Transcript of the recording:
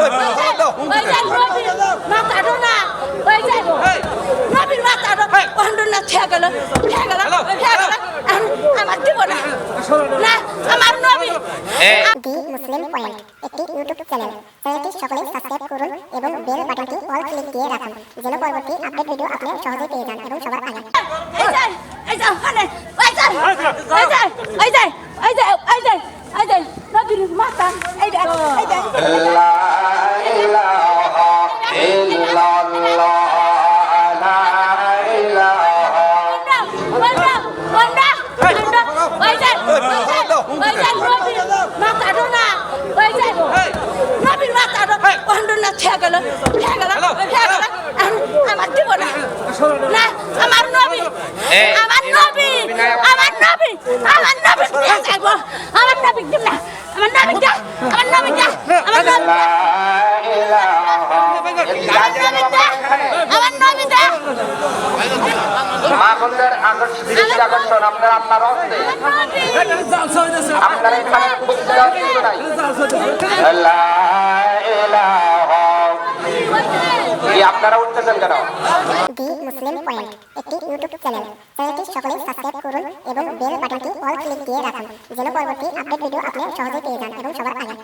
ওই না ওই নবীর মাথাটা না খেয়ে গেল খেয়ে গেল খেয়ে গেল আমার দিব না না আমার নবী দি মুসলিম পয়েন্ট একটি ইউটিউব চ্যানেল চ্যানেলটি সকলেই সাবস্ক্রাইব করুন এবং বেল বাটনটি অল ক্লিক দিয়ে রাখুন যেন পরবর্তী আপডেট ভিডিও আপনি সহজেই পেয়ে যান এবং সবার আগে এই যে এই যে মানে ওই যে ওই যে ওই যে ওই যে ওই যে ওই যে নবীর মাথা এই যে এই যে মাথাটা না ওই যে নবীর মাথাটা অন্য না খেয়ে গেল খেয়ে গেল খেয়ে গেল আমার দিব না না আমার নবী আমার নবী আমার নবী আমার নবী নিয়ে যাব আমার নবী দিব না আমার নবী আমার নবী আমার নবী মা বোনদের আকর্ষণ দৃষ্টি আকর্ষণ আপনার আল্লাহর হস্তে আপনার এখানে আপনারা উঠতেছেন কেন? এবং বেল বাটনটি অল ক্লিক দিয়ে রাখুন, যেন পরবর্তী আপডেট ভিডিও আপনি পেয়ে যান এবং সবার আগে।